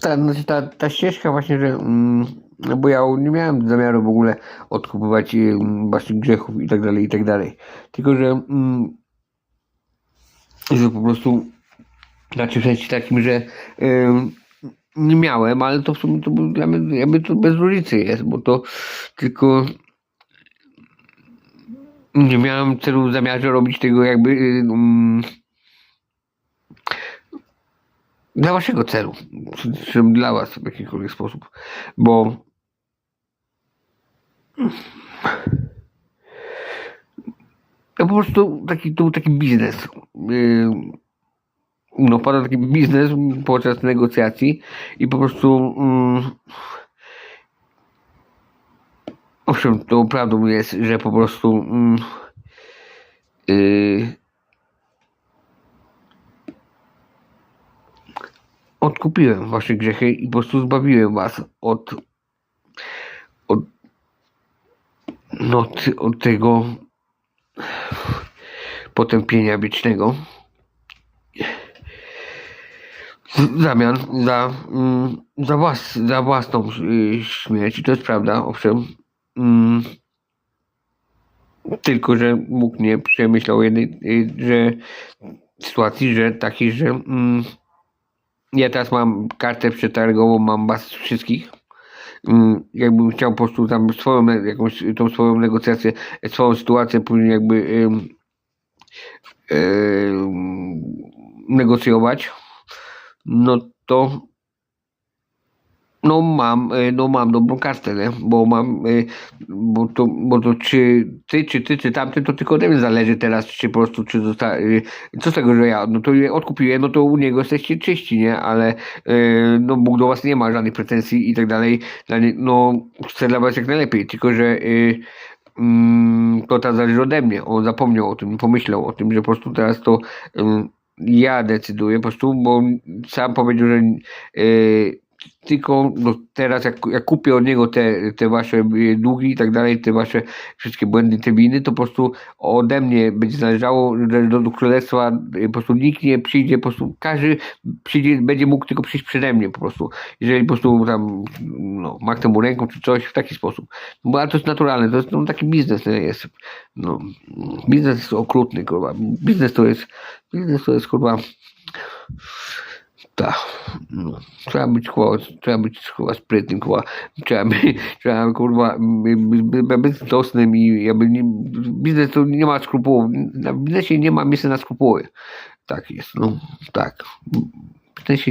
ta, znaczy ta, ta ścieżka właśnie, że mm, no bo ja nie miałem zamiaru w ogóle odkupywać mm, właśnie grzechów i tak dalej, i tak dalej. Tylko, że, mm, że po prostu znaczy w sensie takim, że nie miałem, ale to w sumie to dla mnie jakby to bez różnicy jest, bo to tylko nie miałem celu zamiaru robić tego jakby ym, dla waszego celu, czy, dla was w jakikolwiek sposób, bo to po prostu taki, to był taki biznes. Yy, no, wpadł taki biznes podczas negocjacji i po prostu mm, owszem, to prawdą jest, że po prostu mm, yy, odkupiłem wasze grzechy i po prostu zbawiłem was od od, no, od, tego potępienia wiecznego w zamian za, mm, za, włas, za własną y, śmierć. I to jest prawda, owszem. Mm, tylko, że Bóg nie przemyślał jednej y, że, sytuacji, że takiej, że mm, ja teraz mam kartę przetargową, mam was wszystkich. Mm, Jakbym chciał po prostu tam swoją jakąś tą swoją negocjację, swoją sytuację później jakby ym, ym, negocjować, no to no mam, y, no mam dobrą kartę, nie? bo mam, y, bo to, bo to czy ty, czy ty, czy tamty, to tylko ode mnie zależy teraz, czy po prostu, czy zosta, y, co z tego, że ja, no to odkupiłem, no to u niego jesteście czyści, nie, ale y, no Bóg do was nie ma żadnych pretensji i tak dalej, no chcę dla was jak najlepiej, tylko że y, mm, to teraz zależy ode mnie, on zapomniał o tym, pomyślał o tym, że po prostu teraz to ja decyduję po prostu, bo sam powiedział, że y, tylko no, teraz jak, jak kupię od niego te, te wasze y, długi i tak dalej, te wasze wszystkie błędy, te winy, to po prostu ode mnie będzie zależało, że do, do królestwa y, po prostu nikt nie przyjdzie, po prostu każdy przyjdzie, będzie mógł tylko przyjść przede mnie po prostu. Jeżeli po prostu tam no, machnę mu ręką czy coś w taki sposób. No, bo ale to jest naturalne, to jest no, taki biznes jest. No, biznes jest okrutny, kurwa. Biznes to jest, biznes to jest kurwa tak, no. Trzeba być kurwa, trzeba być kurwa sprytnym, kurwa. Trzeba, by, trzeba kurwa by- być stosnym i jakby nie, biznes to nie ma skrupułów. Na biznesie nie ma miejsca na skrupuły. Tak jest, no tak. W biznesie